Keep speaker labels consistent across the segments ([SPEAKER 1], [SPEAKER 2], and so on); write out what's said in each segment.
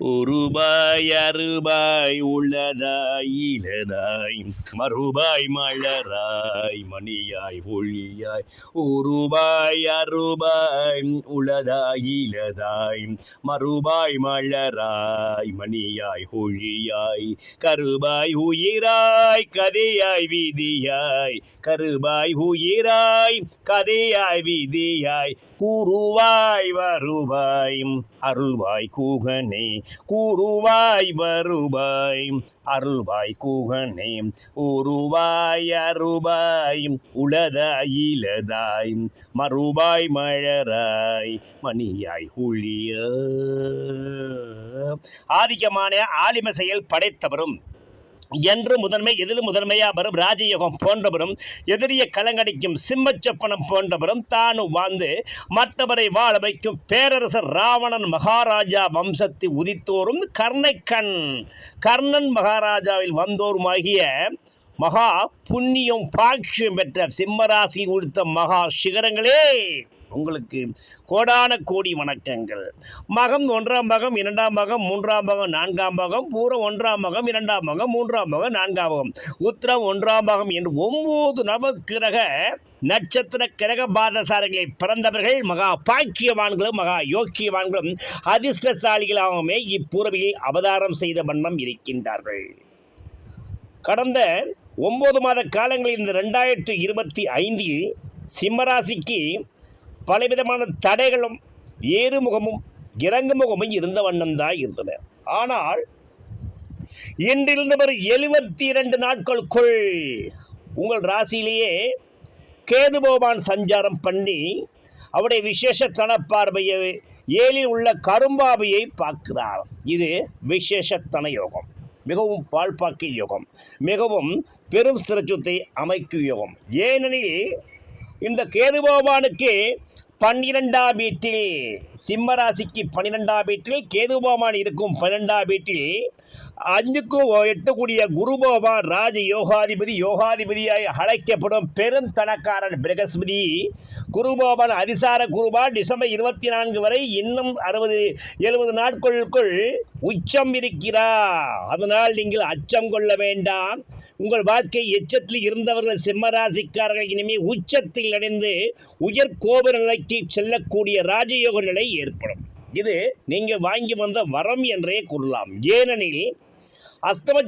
[SPEAKER 1] ஒருபாய் அறுபாய் உள்ளதாய் இலதாய் மறுபாய் மலராய் மணியாய் ஒளியாய். ஒருபாய் அறுபாய் உள்ளதாய் இலதாய் மறுபாய் மலராய் மணியாய் ஒழியாய் கருபாய் உயிராய் கதையாய் விதியாய். கருபாய் உயிராய் கதையாய் விதியாய். கூறுவாய் வருவாய் அருள்வாய் கூகனே கூறுவாய் வருவாய் அருள்வாய் கூகனே. உருவாய் அருவாய் உளதாய் இலதாய் மறுபாய் மழராய் மணியாய் ஒளிய ஆதிக்கமான ஆலிம செயல் படைத்தவரும் என்று முதன்மை எதிலும் முதன்மையாக வரும்? ராஜயோகம் போன்றவரும் எதிரிய கலங்கடிக்கும் சிம்மச்சப்பனம் போன்றவரும் தானும் வாழ்ந்து மற்றவரை வாழ வைக்கும் பேரரசர் ராவணன் மகாராஜா வம்சத்தை உதித்தோரும் கர்ணைக்கண். கர்ணன் மகாராஜாவில் வந்தோருமாகிய மகா புண்ணியம் பாக்கியம் பெற்ற சிம்மராசி உடுத்த மகா சிகரங்களே. உங்களுக்கு கோடான கோடி வணக்கங்கள். மகம் ஒன்றாம் மகம் இரண்டாம் மகம் மூன்றாம் மகம் நான்காம் மகம் பூரம் ஒன்றாம் மகம் இரண்டாம் மகம் மூன்றாம் மகம் நான்காம் மகம் உத்திரம் ஒன்றாம் மகம் என்று ஒன்பது நவக்கிரக நட்சத்திர கிரக பாதசாரங்களை பிறந்தவர்கள் மகா பாக்கியவான்களும் மகா யோக்கியவான்களும் அதிர்ஷ்டசாலிகளாகவுமே இப்பூர்வையில் அவதாரம் செய்த வண்ணம் இருக்கின்றார்கள். கடந்த ஒன்பது மாத காலங்களில் இந்த ரெண்டாயிரத்து இருபத்தி ஐந்தில் சிம்மராசிக்கு பலவிதமான தடைகளும் ஏறுமுகமும் இறங்குமுகமும் இருந்த வண்ணம்தான் இருந்தன ஆனால் இன்றிருந்தவர் எழுபத்தி இரண்டு நாட்களுக்குள் உங்கள் ராசியிலேயே கேது பகவான் சஞ்சாரம் பண்ணி அவருடைய விசேஷ தனப்பார்வையை ஏழில் உள்ள கரும்பாவையை பார்க்கிறார். இது விசேஷத்தன யோகம் மிகவும் பால்பாக்கு யோகம் மிகவும் பெரும் ஸ்திரச்சுத்தை அமைக்கும் யோகம். ஏனெனில் இந்த கேது பகவானுக்கு பன்னிரெண்டாம் வீட்டில் சிம்மராசிக்கு பன்னிரெண்டாம் வீட்டில் கேதுபகவான் இருக்கும் பன்னிரெண்டாம் வீட்டில் அஞ்சுக்கும் எட்டக்கூடிய குரு பகவான் ராஜ யோகாதிபதி யோகாதிபதியாய் அழைக்கப்படும் பெரும் தனக்காரன் பிரகஸ்பதி. குரு பகவான் அதிசார குருபான் டிசம்பர் இருபத்தி நான்கு வரை இன்னும் அறுபது எழுபது நாட்களுக்குள் உச்சம் இருக்கிறார். அதனால் நீங்கள் அச்சம் கொள்ள வேண்டாம். உங்கள் வாழ்க்கை எச்சத்தில் இருந்தவர்கள் சிம்மராசிக்காரர்கள் இனிமேல் உச்சத்தில் அடைந்து உயர் கோபுர நிலைக்கு செல்லக்கூடிய ராஜயோக நிலை ஏற்படும். இது நீங்கள் வாங்கி வந்த வரம் என்றே கூறலாம். ஏனெனில் அஸ்தம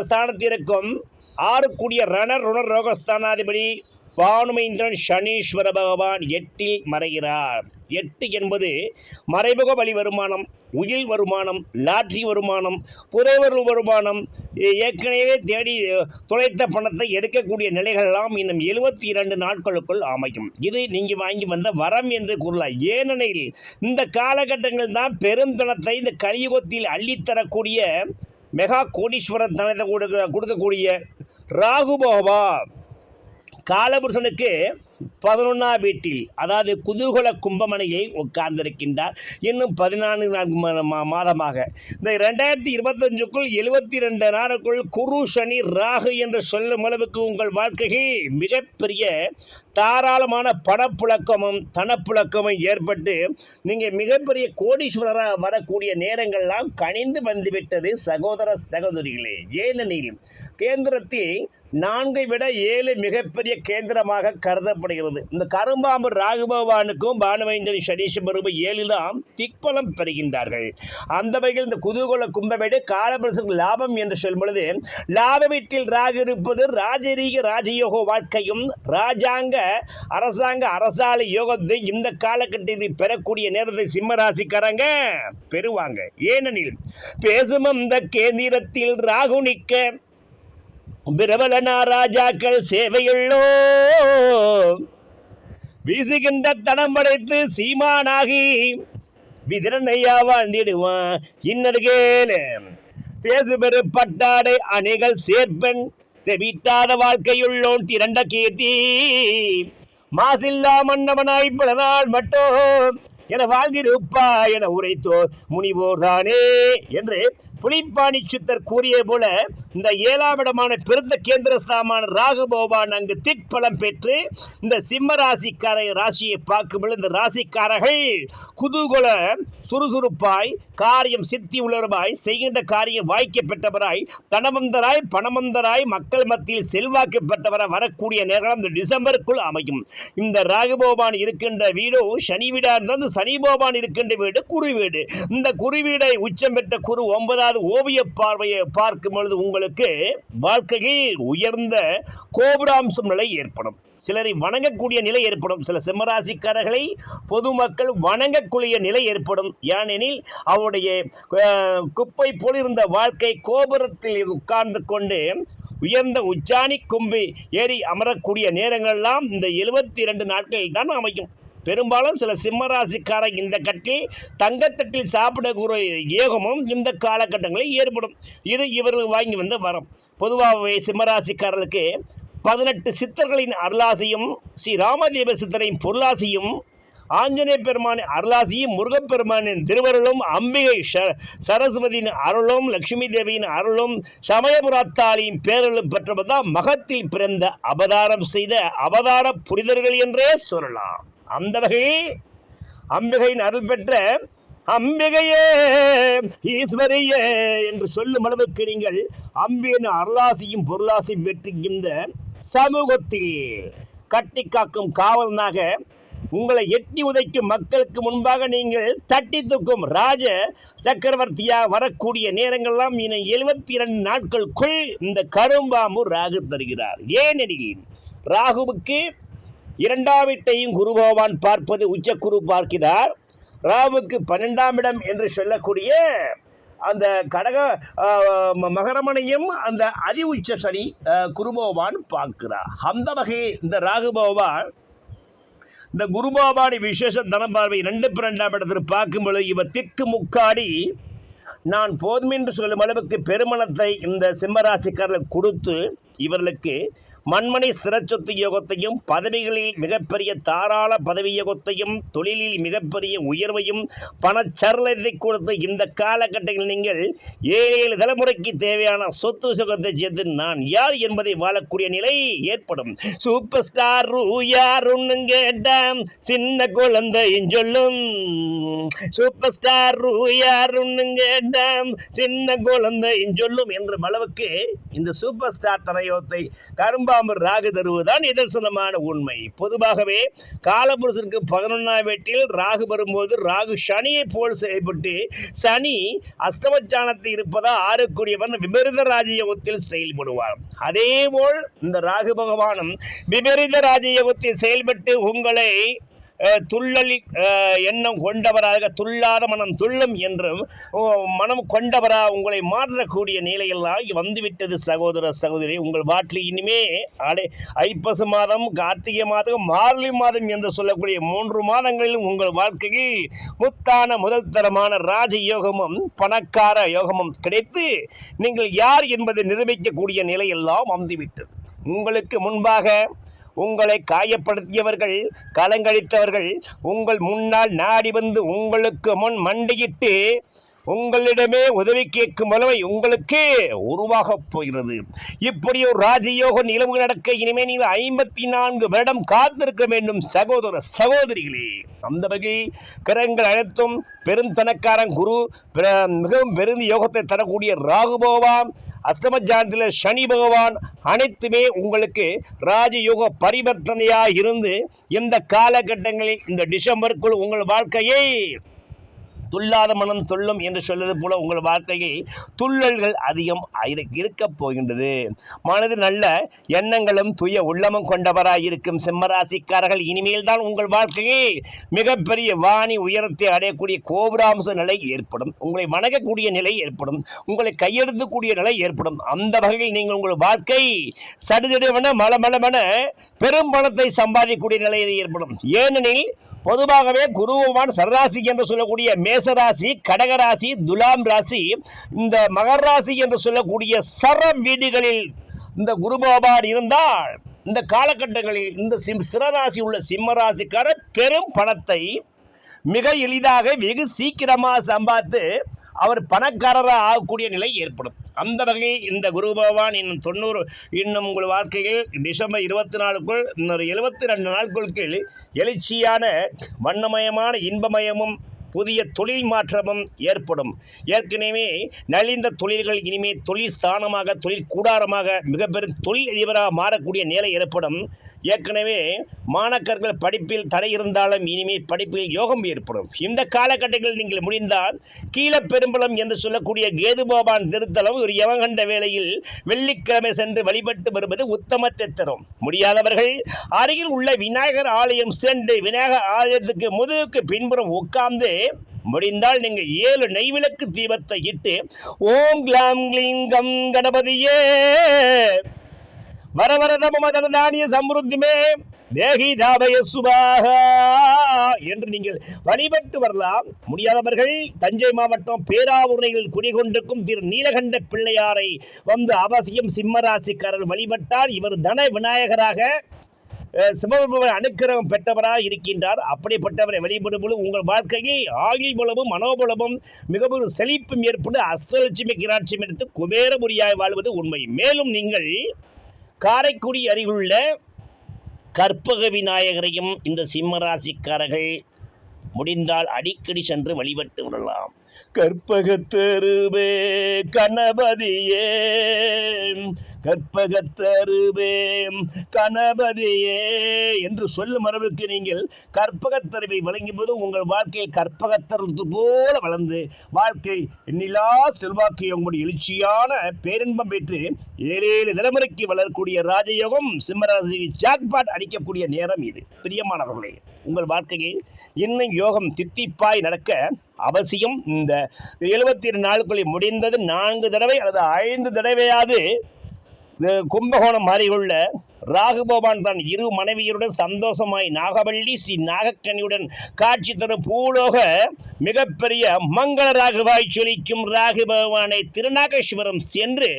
[SPEAKER 1] ஸ்தானத்திற்கும் ஆறு கூடிய ரண ருண ரோகஸ்தானாதிபதி பானுமைந்திரன் சனீஸ்வர பகவான் எட்டில் மறைகிறார். எட்டு என்பது மறைமுக வழி வருமானம் உயில் வருமானம் லாட்ரி வருமானம் புதைவரு வருமானம் ஏற்கனவே தேடி துளைத்த பணத்தை எடுக்கக்கூடிய நிலைகளெல்லாம் இன்னும் எழுபத்தி இரண்டு நாட்களுக்குள் அமையும். இது நீங்கள் வாங்கி வந்த வரம் என்று கூறலாம் ஏனெனில் இந்த காலகட்டங்கள் தான் பெரும் தனத்தை இந்த கலியுகத்தில் அள்ளித்தரக்கூடிய மெகா கோடீஸ்வரன் தனத்தை கொடுக்க கொடுக்கக்கூடிய ராகு பகவா காலபுருஷனுக்கு பதினொன்றாம் வீட்டில் அதாவது குதூகல கும்பமனையில் உட்கார்ந்திருக்கின்றார். இன்னும் பதினான்கு நான்கு மா- மாதமாக. இந்த ரெண்டாயிரத்தி இருபத்தஞ்சுக்குள் எழுபத்தி ரெண்டு நாளுக்குள் குரு சனி ராகு என்று சொல்லும் அளவுக்கு உங்கள் வாழ்க்கையில் மிகப்பெரிய தாராளமான பணப்புழக்கமும் தனப்புழக்கமும் ஏற்பட்டு நீங்கள் மிகப்பெரிய கோடீஸ்வரராக வரக்கூடிய நேரங்கள்லாம் கனிந்து வந்துவிட்டது சகோதர சகோதரிகளே. ஏனெனில் கேந்திரத்தில் நான்கை விட ஏழு மிகப்பெரிய கேந்திரமாக கருதப்படும் கருதப்படுகிறது இந்த கரும்பாம்பு ராகு பகவானுக்கும் பானுமைந்தன் சனீஸ்வரரும் ஏழில் தான் திக்பலம் பெறுகின்றார்கள். அந்த வகையில் இந்த குதூகோல கும்பமேடு காலபுரசுக்கு லாபம் என்று சொல்லும் பொழுது லாப வீட்டில் ராகு இருப்பது ராஜரீக ராஜயோக வாழ்க்கையும் ராஜாங்க அரசாங்க அரசாலை யோகத்தை இந்த காலகட்டத்தில் பெறக்கூடிய நேரத்தை சிம்மராசிக்காரங்க பெறுவாங்க. ஏனெனில் பேசும் அந்த கேந்திரத்தில் ராகு நிற்க பிரபலனா ராஜாக்கள் சேவையுள்ளோ வீசுகின்ற தடம் படைத்து சீமானாகி விதிரனையா வாழ்ந்திடுவான். இன்னது தேசு பெரு பட்டாடை அணிகள் சேர்ப்பெண் தெவிட்டாத வாழ்க்கையுள்ளோன் திரண்ட கீர்த்தி. மாசில்லா மன்னவனாய் பல நாள் மட்டும் என வாழ்ந்திருப்பா என உரைத்தோர். முனிவோர் தானே என்று புலிப்பாணி சித்தர் கூறிய போல இந்த ஏழாம் இடமான பிறந்த கேந்திர ஸ்தானமான ராகு பகவான் அங்கு திட்பலம் பெற்று இந்த சிம்ம ராசிக்கார ராசியை பார்க்கும்போது இந்த ராசிக்காரர்கள் குதூகல சுறுசுறுப்பாய் காரியம் சித்தி உளர்வாய் செய்கின்ற காரியம் வாய்க்க பெற்றவராய் தனவந்தராய் பணவந்தராய் மக்கள் மத்தியில் செல்வாக்கு பெற்றவராய் வரக்கூடிய நேரம் இந்த டிசம்பருக்குள் அமையும். இந்த ராகுபோபான் இருக்கின்ற வீடோ சனி வீடா இருந்தால் சனி போபான் இருக்கின்ற வீடு குரு வீடு இந்த குரு வீடை உச்சம் பெற்ற குரு ஒன்பதாம் ஒன்பதாவது ஓவிய பார்வையை பார்க்கும் பொழுது உங்களுக்கு வாழ்க்கையில் உயர்ந்த கோபுராம்சம் நிலை ஏற்படும். சிலரை வணங்கக்கூடிய நிலை ஏற்படும். சில சிம்மராசிக்காரர்களை பொதுமக்கள் வணங்கக்கூடிய நிலை ஏற்படும். ஏனெனில் அவருடைய குப்பை போலிருந்த வாழ்க்கை கோபுரத்தில் உட்கார்ந்து கொண்டு உயர்ந்த உச்சாணி கொம்பு ஏறி அமரக்கூடிய நேரங்கள்லாம் இந்த எழுபத்தி இரண்டு நாட்களில் தான் அமையும். பெரும்பாலும் சில சிம்மராசிக்காரன் இந்த கட்டில் தங்கத்தட்டில் சாப்பிடக்கூடிய ஏகமும் இந்த காலகட்டங்களில் ஏற்படும். இது இவர்கள் வாங்கி வந்து வரும். பொதுவாகவே சிம்மராசிக்காரர்களுக்கு பதினெட்டு சித்தர்களின் அருளாசியும் ஸ்ரீ ராமதேவ சித்தரின் பொருளாசியும் ஆஞ்சநேய பெருமானின் அருளாசியும் முருகப்பெருமானின் திருவருளும் அம்பிகை ச- சரஸ்வதியின் அருளும் லட்சுமி தேவியின் அருளும் சமயபுரத்தாளியின் பேரலும் பெற்றவர்தான் மகத்தில் பிறந்த அவதாரம் செய்த அவதார புரிதர்கள் என்றே சொல்லலாம். அந்த வகையில் அம்பிகையின் அருள் பெற்ற அம்பிகையே ஈஸ்வரியே என்று சொல்லும் அளவுக்கு நீங்கள் அம்பியின் அருளாசியும் பொருளாசியும் பெற்றுகின்ற சமூகத்தில் கட்டி காக்கும் காவலனாக உங்களை எட்டி உதைக்கும் மக்களுக்கு முன்பாக நீங்கள் தட்டி தூக்கும் ராஜ சக்கரவர்த்தியாக வரக்கூடிய நேரங்கள்லாம் இனி எழுபத்தி இரண்டு நாட்களுக்குள் இந்த கரும்பாம்பு ராகு தருகிறார். ஏனெனில் ராகுவுக்கு இரண்டாம் வீட்டையும் குரு பகவான் பார்ப்பது உச்சக்குரு பார்க்கிறார். ராவுக்கு பன்னெண்டாம் இடம் என்று சொல்லக்கூடிய அந்த கடக ம- மகரமனையும் அந்த அதி உச்ச சனி குருபகவான் பார்க்கிறார். அந்த வகையில் இந்த ராகு பகவான் இந்த குரு விசேஷ தனம் பார்வை ரெண்டு பன்னெண்டாம் இடத்தில் பார்க்கும் பொழுது இவர் திக்கு முக்காடி நான் போதும் என்று சொல்லும் அளவுக்கு பெருமணத்தை இந்த சிம்மராசிக்காரர்களுக்கு கொடுத்து இவர்களுக்கு மண்மனை சிறச்சொத்து யோகத்தையும் பதவிகளில் மிகப்பெரிய தாராள பதவி யோகத்தையும் தொழிலில் மிகப்பெரிய உயர்வையும் பணச்சரலத்தை கொடுத்து இந்த காலகட்டத்தில் நீங்கள் ஏழு ஏழு தலைமுறைக்கு தேவையான சொத்து சுகத்தை சேர்த்து நான் யார் என்பதை வாழக்கூடிய நிலை ஏற்படும். சூப்பர் ஸ்டார் யாருன்னு கேட்டாம் சின்ன குழந்தையும் சொல்லும். சூப்பர் ஸ்டார் யாருன்னு கேட்டாம் சின்ன குழந்தையும் சொல்லும் என்ற அளவுக்கு இந்த சூப்பர் ஸ்டார் தரையோத்தை கரும்பாம்பு ராகு தருவதுதான் நிதர்சனமான உண்மை. பொதுவாகவே காலபுருஷனுக்கு பதினொன்றாம் வீட்டில் ராகு வரும்போது ராகு சனியை போல் செயல்பட்டு சனி அஸ்தமச்சானத்தில் இருப்பதால் ஆறுக்குரியவன் விபரீத ராஜயோகத்தில் செயல்படுவார். அதேபோல் இந்த ராகு பகவானும் விபரீத ராஜயோகத்தில் செயல்பட்டு உங்களை துள்ளலி எண்ணம் கொண்டவராக துள்ளாத மனம் துள்ளும் என்றும் மனம் கொண்டவரா உங்களை மாற்றக்கூடிய நிலையெல்லாம் வந்துவிட்டது சகோதர சகோதரி. உங்கள் வாட்டில் இனிமே அடே ஐப்பசு மாதம் கார்த்திகை மாதம் மார்கழி மாதம் என்று சொல்லக்கூடிய மூன்று மாதங்களிலும் உங்கள் வாழ்க்கையில் முத்தான முதல் தரமான ராஜ யோகமும் பணக்கார யோகமும் கிடைத்து நீங்கள் யார் என்பதை நிரூபிக்கக்கூடிய நிலையெல்லாம் வந்துவிட்டது. உங்களுக்கு முன்பாக உங்களை காயப்படுத்தியவர்கள் கலங்களித்தவர்கள் உங்கள் முன்னால் நாடி வந்து உங்களுக்கு முன் மண்டியிட்டு உங்களிடமே உதவி கேட்கும் அளவை உங்களுக்கு உருவாகப் போகிறது. இப்படி ஒரு ராஜயோக நிலவு நடக்க இனிமே நீங்கள் ஐம்பத்தி நான்கு வருடம் காத்திருக்க வேண்டும் சகோதர சகோதரிகளே. அந்த வகை கிரகங்கள் அனைத்தும் பெருந்தனக்காரன் குரு மிகவும் பெரும் யோகத்தை தரக்கூடிய ராகுபோவாம் அஸ்தமஜானத்தில் சனி பகவான் அனைத்துமே உங்களுக்கு ராஜயோக பரிவர்த்தனையாக இருந்து இந்த காலகட்டங்களில் இந்த டிசம்பருக்குள் உங்கள் வாழ்க்கையை துள்ளாத மனம் துள்ளும் என்று சொல்வது போல உங்கள் வாழ்க்கையில் துள்ளல்கள் அதிகம் இருக்கப் போகின்றது. மனது நல்ல எண்ணங்களும் துய உள்ளமும் கொண்டவராய் இருக்கும் சிம்மராசிக்காரர்கள். இனிமேல் தான் உங்கள் வாழ்க்கையில் மிகப்பெரிய வாணி உயரத்தை அடையக்கூடிய கோபுராம்ச நிலை ஏற்படும். உங்களை வணங்கக்கூடிய நிலை ஏற்படும். உங்களை கையெழுத்தக்கூடிய நிலை ஏற்படும். அந்த வகையில் நீங்கள் உங்கள் வாழ்க்கை சடுதிடுவன மலமளமென பெரும் பணத்தை சம்பாதிக்கக்கூடிய நிலை ஏற்படும். ஏனெனில் பொதுவாகவே குருவான் சரராசி என்று சொல்லக்கூடிய மேசராசி கடகராசி துலாம் ராசி இந்த மகர் ராசி என்று சொல்லக்கூடிய சர வீடுகளில் இந்த குரு பகவான் இருந்தால் இந்த காலகட்டங்களில் இந்த சிம் சிரராசி உள்ள சிம்மராசிக்காரர் பெரும் பணத்தை மிக எளிதாக வெகு சீக்கிரமாக சம்பாத்து அவர் பணக்காரராக ஆகக்கூடிய நிலை ஏற்படும். அந்த வகையில் இந்த குரு பகவான் இன்னும் தொண்ணூறு இன்னும் உங்கள் வாழ்க்கையில் டிசம்பர் இருபத்தி நாலுக்குள் இன்னொரு எழுபத்தி ரெண்டு நாட்களுக்கு எழுச்சியான வண்ணமயமான இன்பமயமும் புதிய தொழில் மாற்றமும் ஏற்படும். ஏற்கனவே நலிந்த தொழில்கள் இனிமே தொழில் ஸ்தானமாக தொழில் கூடாரமாக மிக பெரும் தொழில் அதிபராக மாறக்கூடிய நிலை ஏற்படும். ஏற்கனவே மாணக்கர்கள் படிப்பில் தடை இருந்தாலும் இனிமேல் படிப்பில் யோகம் ஏற்படும். இந்த காலகட்டங்களில் நீங்கள் முடிந்தால் கீழப்பெரும்பலம் என்று சொல்லக்கூடிய கேதுபோபான் திருத்தலம் ஒரு யவகண்ட வேளையில் வெள்ளிக்கிழமை சென்று வழிபட்டு வருவது உத்தமத்தை தரும். முடியாதவர்கள் அருகில் உள்ள விநாயகர் ஆலயம் சென்று விநாயகர் ஆலயத்துக்கு முதுகுக்கு பின்புறம் உட்கார்ந்து முடிந்தால் நீங்கள் ஏழு நெய்விளக்கு தீபத்தை இட்டு ஓம் கிளாம் க்ளீம் கணபதியே வர வர சம்ருத்திமே தேகி தாபய சுபாகா என்று நீங்கள் வழிபட்டு வரலாம். முடியாதவர்கள் தஞ்சை மாவட்டம் பேராவூரையில் குடிகொண்டிருக்கும் திரு நீலகண்ட பிள்ளையாரை வந்து அவசியம் சிம்மராசிக்காரர் வழிபட்டார் இவர் தன விநாயகராக சிவபெருமான் அனுக்கிரகம் பெற்றவராக இருக்கின்றார். அப்படிப்பட்டவரை வழிபடும் பொழுது உங்கள் வாழ்க்கையை ஆயுள் பலமும் மனோபலமும் மிகவும் செழிப்பும் ஏற்பட்டு அஷ்டலட்சுமி கிராட்சியம் எடுத்து குபேரபுரியாய் வாழ்வது உண்மை. மேலும் நீங்கள் காரைக்குடி அருகிலுள்ள கற்பக விநாயகரையும் இந்த சிம்மராசிக்காரர்கள் முடிந்தால் அடிக்கடி சென்று வழிபட்டு விடலாம். கற்பகத்தருவே கணபதியே. கற்பகத்தருவே கணபதியே என்று சொல்லும் அளவுக்கு நீங்கள் கற்பகத்தருவை வழங்கும் போது உங்கள் வாழ்க்கை கற்பகத்தருவது போல வளர்ந்து வாழ்க்கை எண்ணிலா செல்வாக்கை உங்களுடைய எழுச்சியான பேரின்பம் பெற்று ஏழேழு தலைமுறைக்கு வளரக்கூடிய ராஜயோகம் சிம்மராசிக்கு ஜாக்பாட் அடிக்கக்கூடிய நேரம் இது. பிரியமானவர்களே உங்கள் வாழ்க்கையில் இன்னும் யோகம் தித்திப்பாய் நடக்க அவசியம். இந்த எழுபத்தி ரெண்டு நாளுக்குள்ளே முடிந்தது நான்கு தடவை அல்லது ஐந்து தடவையாவது இந்த கும்பகோணம் அருகுள்ள ராகுபவான் தன் இரு மனைவியருடன் சந்தோஷமாய் நாகவள்ளி ஸ்ரீ நாகக்கனியுடன் காட்சி தரும் பூலோக மிகப்பெரிய மங்கள ராகுவாய் சொலிக்கும் ராகு பகவானை திருநாகேஸ்வரம் சென்று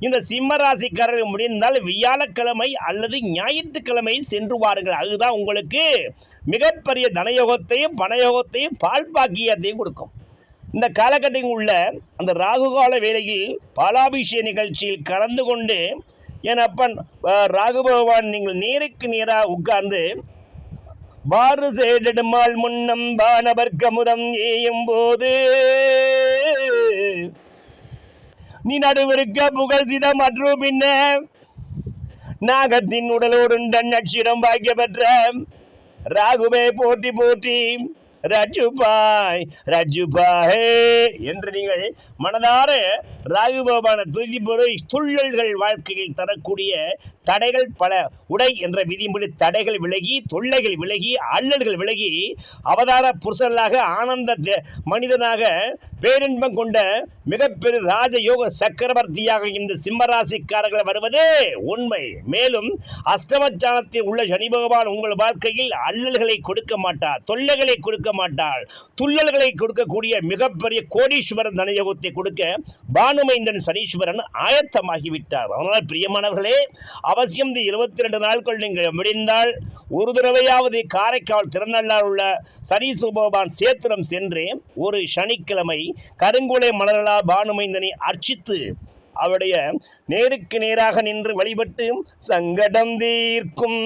[SPEAKER 1] இந்த சிம்மராசிக்காரர்கள் முடிந்தால் வியாழக்கிழமை அல்லது ஞாயிற்றுக்கிழமை சென்று வாருங்கள். அதுதான் உங்களுக்கு மிகப்பெரிய தனயோகத்தையும் பணயோகத்தையும் பால் பாக்கியத்தையும் கொடுக்கும். இந்த காலகட்டத்தில் உள்ள அந்த ராகுகால வேளையில் பாலாபிஷேக நிகழ்ச்சியில் கலந்து கொண்டு என் அப்பன் ராகு பகவான் நீங்கள் நேருக்கு நேராக உட்கார்ந்து பாரு சேடெடுமாள் முன்னம் பானவர்க்கமுதம் ஏயும் போது நீ நடுவிருக்க புகழ் சிதம் மற்றும் பின்ன நாகத்தின் உடலோடு நட்சிடம் பாக்கிய பெற்ற ராகுவே போட்டி போட்டி ரஜுபாய் ரஜுபாய் என்று நீங்கள் மனதார ராகு பகவான துதி துள்ளல்கள் வாழ்க்கையில் தரக்கூடிய தடைகள் பல உடை என்ற விதிமுறை தடைகள் விலகி தொல்லைகள் விலகி அல்லல்கள் விலகி அவதார புருஷனாக ஆனந்த மனிதனாக பேரின்பம் கொண்ட மிகப்பெரிய ராஜயோக சக்கரவர்த்தியாக இந்த சிம்மராசிக்காரர்கள் வருவது உண்மை. மேலும் அஷ்டமச்சானத்தில் உள்ள சனி பகவான் உங்கள் வாழ்க்கையில் அல்லல்களை கொடுக்க மாட்டார் தொல்லைகளை கொடுக்க மாட்டாள். துள்ளல்களை கொடுக்கக்கூடிய மிகப்பெரிய கோடீஸ்வரன் தனயோகத்தை கொடுக்க பானுமைந்தன் சனீஸ்வரன் ஆயத்தமாகிவிட்டார். அதனால் பிரியமானவர்களே அவசியம் இந்த இருபத்தி ரெண்டு நாட்கள் நீங்கள் முடிந்தால் ஒரு தடவையாவது காரைக்கால் திருநள்ளார் உள்ள சனீஸ்வர சேத்திரம் சென்று ஒரு சனிக்கிழமை கருங்குலை மலர்களா பானுமைந்தனை அர்ச்சித்து அவருடைய நேருக்கு நேராக நின்று வழிபட்டு சங்கடம் தீர்க்கும்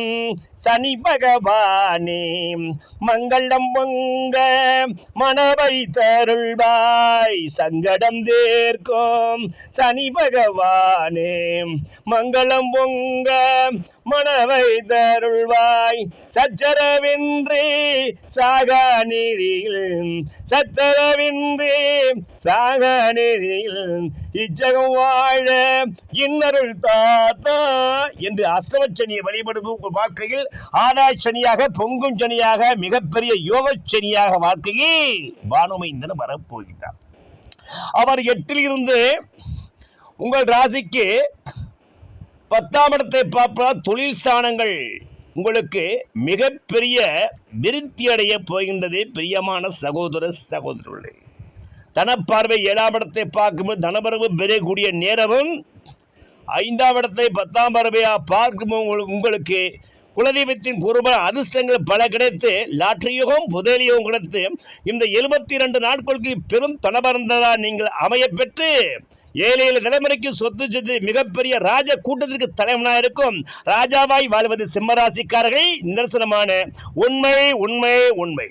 [SPEAKER 1] சனி பகவானே மங்களம் பொங்க மனவை தருள்வாய். சங்கடம் தீர்க்கும் சனி பகவானே மங்களம் பொங்க மனவை தருள்வாய் சச்சரவின்றி சாகா நீரில் சத்தரவின்றி சாகா நீரில் இச்சகம் வாழ இன்னருள் தாத்தா என்று அஷ்டமச்சனியை வழிபடும் உங்கள் வாழ்க்கையில் ஆடாச்சனியாக பொங்கும் சனியாக மிகப்பெரிய யோகச்சனியாக வாழ்க்கையில் பானுமைந்தன் வரப்போகிறார் அவர் எட்டில் இருந்து உங்கள் ராசிக்கு பத்தாம் இடத்தை பார்ப்பதால் தொழில் ஸ்தானங்கள் உங்களுக்கு மிகப்பெரிய விருத்தி அடைய போகின்றது பிரியமான சகோதர சகோதரர்களே. தனப்பார்வை ஏழாம் இடத்தை பார்க்கும்போது தனபரவு பெறக்கூடிய நேரமும் ஐந்தாம் இடத்தை பத்தாம் பார்வையாக பார்க்கும்போது உங்களுக்கு உங்களுக்கு குலதெய்வத்தின் குருப அதிர்ஷ்டங்கள் பல கிடைத்து லாட்டரி யோகம் கிடைத்து இந்த எழுபத்தி இரண்டு நாட்களுக்கு பெரும் தனபரந்ததாக நீங்கள் அமைய பெற்று ஏழு ஏழு தலைமுறைக்கு சொத்து சொத்து மிகப்பெரிய ராஜ கூட்டத்திற்கு தலைவனாக இருக்கும் ராஜாவாய் வாழ்வது சிம்மராசிக்காரர்கள் நிதர்சனமான உண்மை உண்மை உண்மை.